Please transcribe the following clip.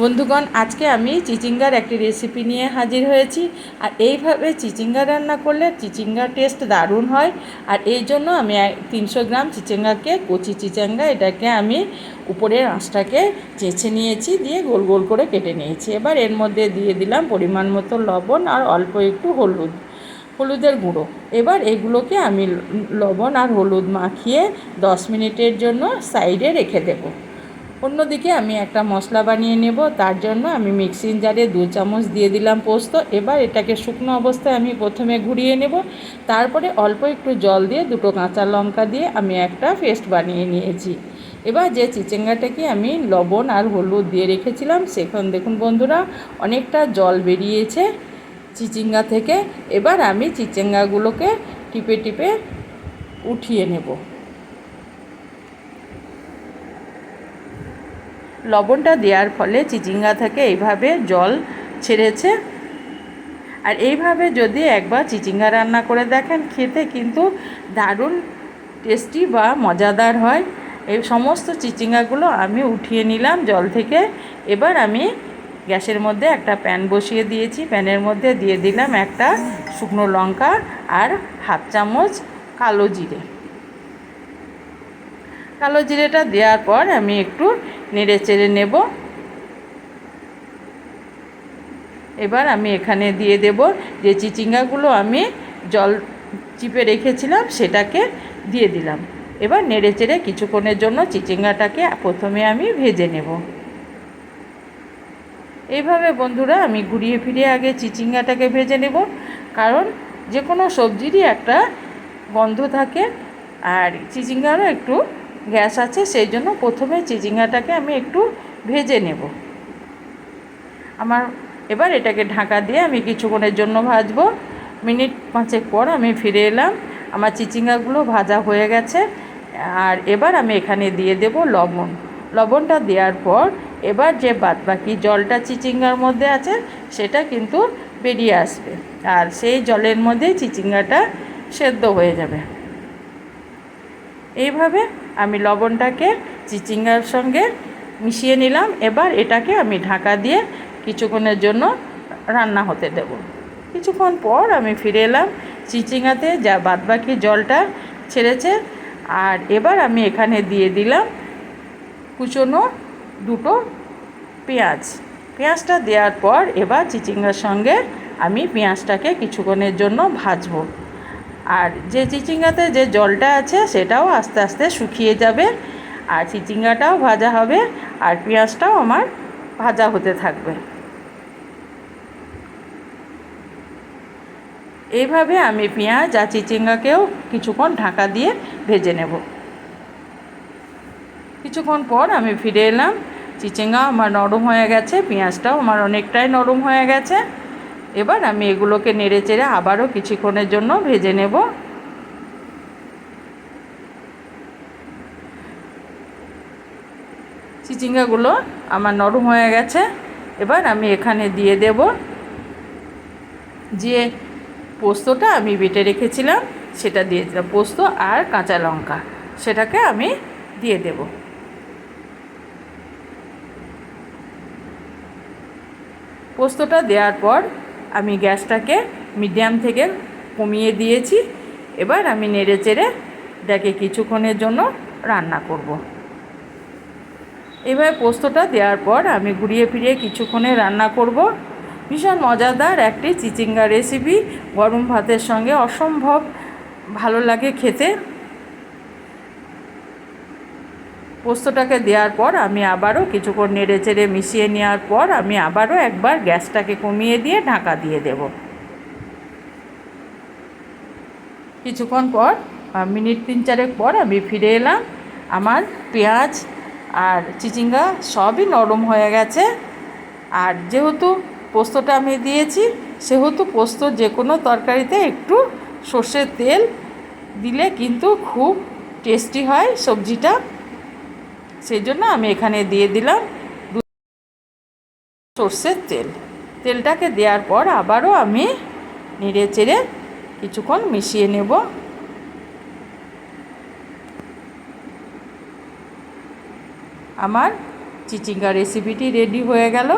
বন্ধুগণ, আজকে আমি চিচিঙ্গার একটি রেসিপি নিয়ে হাজির হয়েছি। আর এইভাবে চিচিঙ্গা রান্না করলে চিচিঙ্গার টেস্ট দারুণ হয়। আর এই জন্য আমি তিনশো গ্রাম চিচিঙ্গাকে, কচি চিচিঙ্গা এটাকে আমি উপরের আঁশটাকে চেঁচে নিয়েছি, দিয়ে গোল গোল করে কেটে নিয়েছি। এবার এর মধ্যে দিয়ে দিলাম পরিমাণ মতো লবণ আর অল্প একটু হলুদ, হলুদের গুঁড়ো। এবার এগুলোকে আমি লবণ আর হলুদ মাখিয়ে দশ মিনিটের জন্য সাইডে রেখে দেবো। অন্যদিকে আমি একটা মশলা বানিয়ে নেব, তার জন্য আমি মিক্সিং জারে দু চামচ দিয়ে দিলাম পোস্ত। এবার এটাকে শুকনো অবস্থায় আমি প্রথমে ঘুরিয়ে নেব। তারপরে অল্প একটু জল দিয়ে দুটো কাঁচা লঙ্কা দিয়ে আমি একটা পেস্ট বানিয়ে নিয়েছি। এবার যে চিচিঙ্গাটাকে আমি লবণ আর হলুদ দিয়ে রেখেছিলাম, সেখান দেখুন বন্ধুরা, অনেকটা জল বেরিয়েছে চিচিঙ্গা থেকে। এবার আমি চিচিঙ্গাগুলোকে টিপে টিপে উঠিয়ে নেব। লবণটা দেওয়ার ফলে চিচিঙ্গা থেকে এইভাবে জল ছেড়েছে। আর এইভাবে যদি একবার চিচিঙ্গা রান্না করে দেখেন, খেতে কিন্তু দারুণ টেস্টি বা মজাদার হয়। এই সমস্ত চিচিঙ্গাগুলো আমি উঠিয়ে নিলাম জল থেকে। এবার আমি গ্যাসের মধ্যে একটা প্যান বসিয়ে দিয়েছি। প্যানের মধ্যে দিয়ে দিলাম একটা শুকনো লঙ্কা আর হাফ চামচ কালো জিরে। কালো জিরেটা দেওয়ার পর আমি একটু নেড়ে চেড়ে নেব। এবার আমি এখানে দিয়ে দেব যে চিচিঙ্গাগুলো আমি জল চিপে রেখেছিলাম সেটাকে দিয়ে দিলাম। এবার নেড়ে চেড়ে কিছুক্ষণের জন্য চিচিঙ্গাটাকে প্রথমে আমি ভেজে নেব। এইভাবে বন্ধুরা আমি ঘুরিয়ে ফিরিয়ে আগে চিচিঙ্গাটাকে ভেজে নেব। কারণ যে কোনো সবজিরই একটা গন্ধ থাকে আর চিচিঙ্গারও একটু গ্যাস আছে, সেই জন্য প্রথমে চিচিঙ্গাটাকে আমি একটু ভেজে নেব। আমার এবার এটাকে ঢাকা দিয়ে আমি কিছুক্ষণের জন্য ভাজবো। মিনিট পাঁচেক পর আমি ফিরে এলাম। আমার চিচিঙ্গাগুলো ভাজা হয়ে গেছে। আর এবার আমি এখানে দিয়ে দেব লবণ। লবণটা দেওয়ার পর এবার যে বাদবাকি জলটা চিচিঙ্গার মধ্যে আছে, সেটা কিন্তু বেরিয়ে আসবে। আর সেই জলের মধ্যেই চিচিঙ্গাটা সেদ্ধ হয়ে যাবে। এইভাবে আমি লবণটাকে চিচিঙ্গার সঙ্গে মিশিয়ে নিলাম। এবার এটাকে আমি ঢাকা দিয়ে কিছুক্ষণের জন্য রান্না হতে দেব। কিছুক্ষণ পর আমি ফিরে এলাম চিচিঙ্গাতে, যা বাদবাকি জলটা ছেড়েছে। আর এবার আমি এখানে দিয়ে দিলাম কুচনো দুটো পেঁয়াজ। পেঁয়াজটা দেওয়ার পর এবার চিচিঙ্গার সঙ্গে আমি পেঁয়াজটাকে কিছুক্ষণের জন্য ভাজবো। আর যে চিচিঙ্গাতে যে জলটা আছে সেটাও আস্তে আস্তে শুকিয়ে যাবে। আর চিচিঙ্গাটাও ভাজা হবে আর পেঁয়াজটাও আমার ভাজা হতে থাকবে। এইভাবে আমি পেঁয়াজ আর চিচিঙ্গাকেও কিছুক্ষণ ঢাকা দিয়ে ভেজে নেব। কিছুক্ষণ পর আমি ফিরে এলাম। চিচিঙ্গা আমার নরম হয়ে গেছে, পেঁয়াজটাও আমার অনেকটাই নরম হয়ে গেছে। এবার আমি এগুলোকে নেড়ে চেড়ে আবারও কিছুক্ষণের জন্য ভেজে নেব। চিচিঙ্গাগুলো আমার নরম হয়ে গেছে। এবার আমি এখানে দিয়ে দেব যে পোস্তটা আমি বেটে রেখেছিলাম, সেটা দিয়ে দিলাম পোস্ত আর কাঁচা লঙ্কা। সেটাকে আমি দিয়ে দেব। পোস্তটা দেওয়ার পর আমি গ্যাসটাকে মিডিয়াম থেকে কমিয়ে দিয়েছি। এবার আমি নেড়ে চেড়ে এটাকে কিছুক্ষণের জন্য রান্না করব। এবার পোস্তটা দেওয়ার পর আমি ঘুরিয়ে ফিরিয়ে কিছুক্ষণে রান্না করব। ভীষণ মজাদার একটি চিচিঙ্গা রেসিপি গরম ভাতের সঙ্গে অসম্ভব ভালো লাগে খেতে। পোস্তটাকে দেওয়ার পর আমি আবারও কিছুক্ষণ নেড়ে চেড়ে মিশিয়ে নেওয়ার পর আমি আবারও একবার গ্যাসটাকে কমিয়ে দিয়ে ঢাকা দিয়ে দেব। কিছুক্ষণ পর মিনিট তিন চারেক পর আমি ফিরে এলাম। আমার পেঁয়াজ আর চিচিঙ্গা সবই নরম হয়ে গেছে। আর যেহেতু পোস্তটা আমি দিয়েছি, সেহেতু পোস্ত যে কোনো তরকারিতে একটু সর্ষের তেল দিলে কিন্তু খুব টেস্টি হয় সবজিটা। সেই জন্য আমি এখানে দিয়ে দিলাম সর্ষের তেল। তেলটাকে দেওয়ার পর আবারও আমি নেড়ে চেড়ে কিছুক্ষণ মিশিয়ে নেব। আমার চিচিঙ্গা রেসিপিটি রেডি হয়ে গেল।